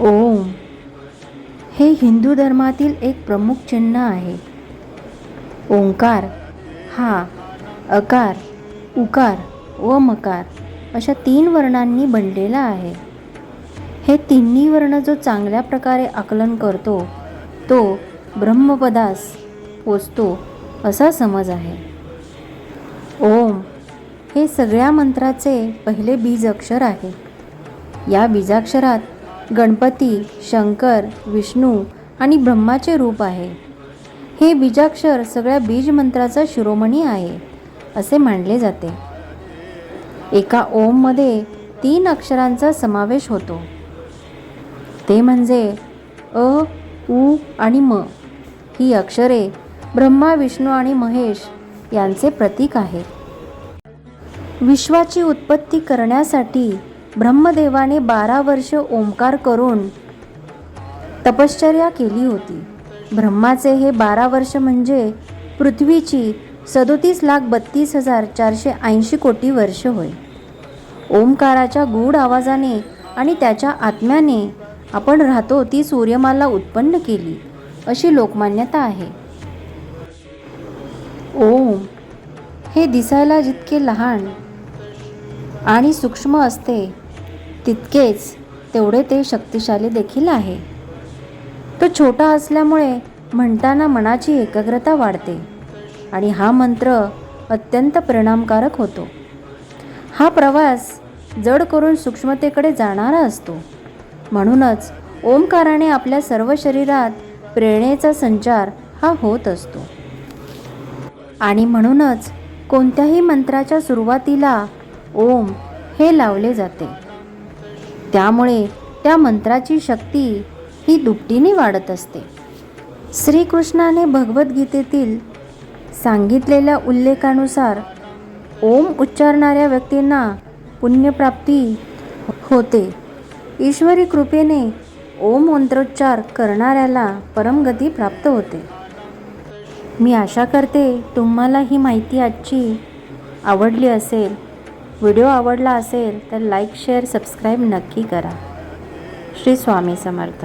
ओम. हे हिंदू धर्मातील एक प्रमुख चिन्ह आहे. ओंकार हा अकार उकार व मकार अशा तीन वर्णांनी बनलेला आहे. हे तिन्ही वर्ण जो चांगल्या प्रकारे आकलन करतो तो ब्रह्मपदास पोचतो असा समज आहे. ओम हे सगळ्या मंत्राचे पहिले बीज अक्षर आहे. या बीजाक्षरात गणपती शंकर विष्णू आणि ब्रह्माचे रूप आहे. हे बीजाक्षर सगळ्या बीजमंत्राचा शिरोमणी आहे असे मानले जाते. एका ओममध्ये तीन अक्षरांचा समावेश होतो. ते म्हणजे अ उ आणि म. ही अक्षरे ब्रह्मा विष्णू आणि महेश यांचे प्रतीक आहेत. विश्वाची उत्पत्ती करण्यासाठी ब्रह्मदेवाने बारा वर्ष ओंकार करून तपश्चर्या केली होती. ब्रह्माचे हे बारा वर्ष म्हणजे पृथ्वीची सदोतीस लाख बत्तीस हजार चारशे ऐंशी कोटी वर्ष होय. ओंकाराच्या गूढ आवाजाने आणि त्याच्या आत्म्याने आपण राहतो ती सूर्यमाला उत्पन्न केली अशी लोकमान्यता आहे. ओम हे दिसायला जितके लहान आणि सूक्ष्म असते तितकेच तेवढे ते शक्तिशाली देखील आहे. तो छोटा असल्यामुळे म्हणताना मनाची एकाग्रता वाढते आणि हा मंत्र अत्यंत परिणामकारक होतो. हा प्रवास जड करून सूक्ष्मतेकडे जाणारा असतो. म्हणूनच ओंकाराने आपल्या सर्व शरीरात प्रेरणेचा संचार हा होत असतो. आणि म्हणूनच कोणत्याही मंत्राच्या सुरुवातीला ओम हे लावले जाते. त्यामुळे त्या मंत्राची शक्ती ही दुपटीने वाढत असते. श्रीकृष्णाने भगवद्गीतेतील सांगितलेल्या उल्लेखानुसार ओम उच्चारणाऱ्या व्यक्तींना पुण्यप्राप्ती होते. ईश्वरी कृपेने ओम मंत्रोच्चार करणाऱ्याला परमगती प्राप्त होते. मी आशा करते तुम्हाला ही माहिती आजची आवडली असेल. व्हिडिओ आवडला असेल तर लाईक शेअर सबस्क्राईब नक्की करा. श्री स्वामी समर्थ.